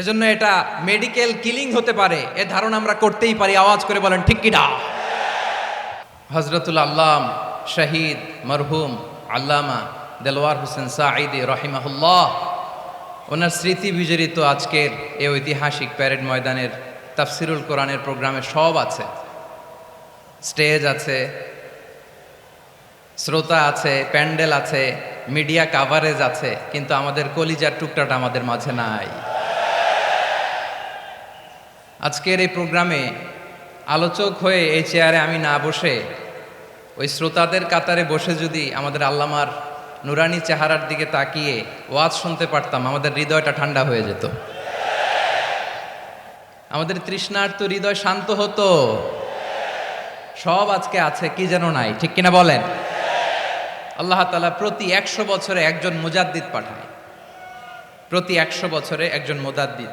এজন্য এটা medical killing হতে পারে। এ ধারণা আমরা করতেই পারি। আওয়াজ করে বলেন, ঠিক কিনা? হজরতুল আল্লাম, শহীদ, মরহুম, আল্লামা দেলোয়ার হোসেন সাঈদি রহিমাহুল্লাহ, ওনার স্মৃতি বিজড়িত আজকের এই ঐতিহাসিক প্যারেড ময়দানের, তাফসিরুল কোরআনের প্রোগ্রামে সব আছে। স্টেজ আছে, শ্রোতা আছে, প্যান্ডেল আছে, মিডিয়া কাভারেজ আছে, কিন্তু আমাদের কলিজার টুকটাটা আমাদের মাঝে নাই। আজকের এই প্রোগ্রামে আলোচক হয়ে এই চেয়ারে আমি না বসে, ওই শ্রোতাদের কাতারে বসে যদি আমাদের আল্লামার নুরানি চেহারার দিকে তাকিয়ে ওয়াজ শুনতে পারতাম, আমাদের হৃদয়টা ঠান্ডা হয়ে যেত। আমাদের তৃষ্ণার্ত হৃদয় শান্ত হতো। সব আজকে আছে, কি যেন নাই, ঠিক কিনা বলেন? আল্লাহ তালা প্রতি একশো বছরে একজন মুজাদ্দিদ পাঠায়। প্রতি একশো বছরে একজন মুজাদ্দিদ।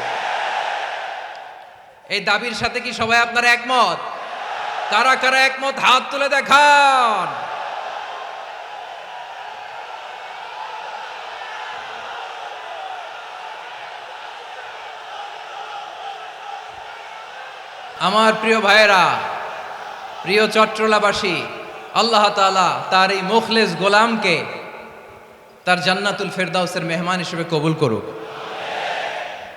এই দাবির সাথে কি সবাই আপনারা একমত? কারা কারা একমত? হাত তুলে দেখান। আমার প্রিয় ভাইয়েরা, প্রিয় চট্টলাবাসী আল্লাহ তাআলা তার এই মুখলেস গোলামকে তার জান্নাতুল ফেরদাউসের মেহমান হিসেবে কবুল করুক।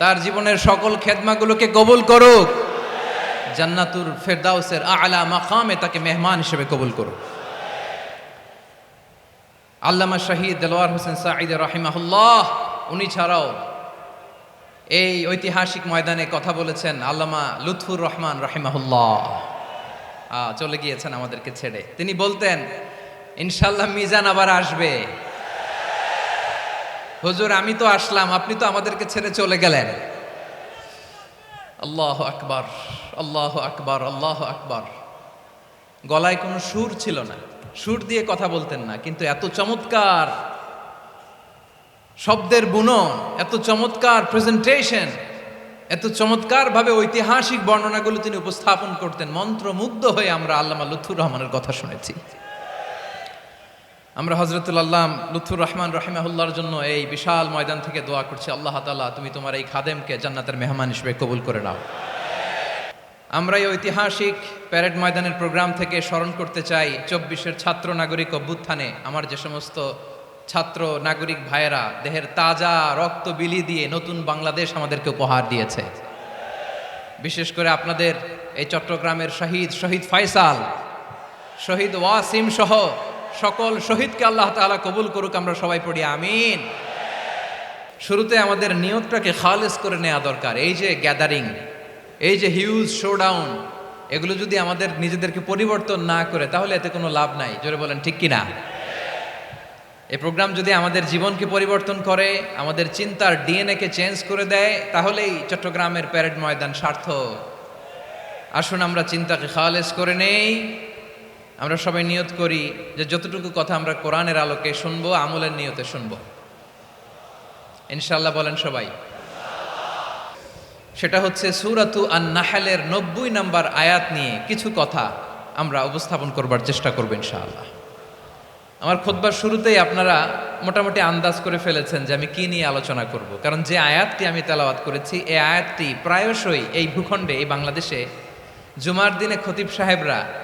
তার জীবনের সকল খেদমাগুলোকে কবুল করুক। জান্নাতুর ফেরদাউসের আলা মাকামে তাকে মেহমান হিসেবে কবুল করুক। আল্লামা শাহিদ দেলোয়ার হোসেন সাঈদ রাহিমাহুল্লাহ, উনি ছাড়াও এই ঐতিহাসিক ময়দানে কথা বলেছেন আল্লামা লুৎফুর রহমান রাহিমাহুল্লাহ। চলে গিয়েছেন আমাদেরকে ছেড়ে। তিনি বলতেন ইনশাল্লাহ মিজান আবার আসবে। হুজুর, আমি তো আসলাম, আপনি তো আমাদেরকে ছেড়ে চলে গেলেন। আল্লাহ আকবার আল্লাহ আকবার আল্লাহ আকবার। গলায় কোনো সুর ছিল না। সুর দিয়ে কথা বলতেন না, কিন্তু এত চমৎকার শব্দের বুনন, এত চমৎকার প্রেজেন্টেশন এত চমৎকার ভাবে ঐতিহাসিক বর্ণনাগুলো তিনি উপস্থাপন করতেন। মন্ত্রমুগ্ধ হয়ে আমরা আল্লামা লুৎফুর রহমানের কথা শুনেছি। আমরা হজরতুল আল্লাহ লুৎফুর রহমান রহিমাহুল্লাহর জন্য এই বিশাল ময়দান থেকে দোয়া করছি, আল্লাহ তাআলা তুমি তোমার এই খাদেমকে জান্নাতের মেহমান হিসেবে কবুল করে নাও। আমরা এই ঐতিহাসিক প্যারেড ময়দানের প্রোগ্রাম থেকে স্মরণ করতে চাই, চব্বিশের ছাত্র নাগরিক অভ্যুত্থানে আমার যে সমস্ত ছাত্র নাগরিক ভাইয়েরা, দেহের তাজা রক্ত বিলি দিয়ে নতুন বাংলাদেশ আমাদেরকে উপহার দিয়েছে। বিশেষ করে আপনাদের এই চট্টগ্রামের শহীদ শহীদ ফয়সাল, শহীদ ওয়াসিম সহ সকল শহীদকে আল্লাহ তাআলা কবুল করুক, আমরা সবাই পড়ি, আমিন। শুরুতে আমাদের নিয়তটাকে খালেস করে নেওয়া দরকার, এই যে গ্যাদারিং, এই যে হিউজ শোডাউন, এগুলো যদি আমাদের নিজেদেরকে পরিবর্তন না করে, তাহলে এতে কোনো লাভ নাই। জোরে বলেন, ঠিক কি না এই প্রোগ্রাম যদি আমাদের জীবনকে পরিবর্তন করে, আমাদের চিন্তার ডিএনএ কে চেঞ্জ করে দেয়, তাহলেই চট্টগ্রামের প্যারেড ময়দান সার্থক। আসুন আমরা চিন্তাকে খালেস করে নেই। আমরা সবাই নিয়ত করি যে যতটুকু কথা আমরা কোরআনের আলোকে শুনব, আমলের নিয়তে শুনব। ইনশাল্লাহ বলেন সবাই। সেটা হচ্ছে সুরাতু আন নাহালের নব্বই নাম্বার আয়াত নিয়ে কিছু কথা আমরা উপস্থাপন করবার চেষ্টা করব ইনশাআল্লাহ। আমার খোদবার শুরুতেই আপনারা মোটামুটি আন্দাজ করে ফেলেছেন যে আমি কি নিয়ে আলোচনা করব। কারণ যে আয়াতটি আমি তেলাওয়াত করেছি, এই আয়াতটি প্রায়শই এই ভূখণ্ডে, এই বাংলাদেশে জুমার দিনে খতিব সাহেবরা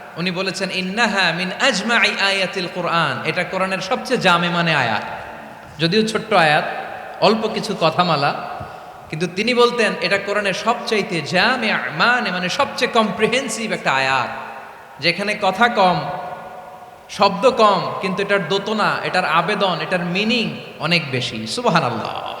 উনি বলেছেন, ইন্নাহা মিন আজমাই আয়াতিল কোরআন। এটা কোরআনের সবচেয়ে জামে মানে আয়াত। যদিও ছোট্ট আয়াত, অল্প কিছু কথামালা, কিন্তু তিনি বলতেন, এটা কোরআনের সবচাইতে জামে মানে মানে সবচেয়ে কম্প্রিহেন্সিভ একটা আয়াত। যেখানে কথা কম, শব্দ কম, কিন্তু এটার দোতনা, এটার আবেদন, এটার মিনিং অনেক বেশি। সুবাহান আল্লাহ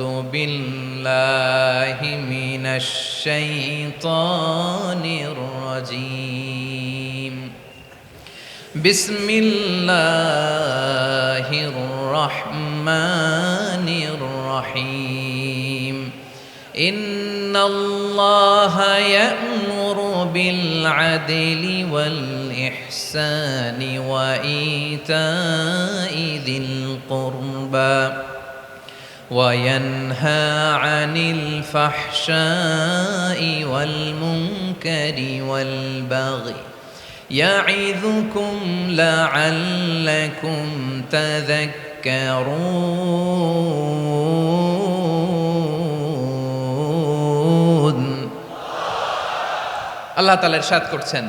أعوذ بالله من الشيطان الرجيم. بسم الله الرحمن الرحيم. إن الله يأمر بالعدل والإحسان وإيتاء ذي القربى. وينهى عن الفحشاء والمنكر والبغي يعظكم لعلكم تذكرون আল্লাহ তালা ইরশাদ করছেন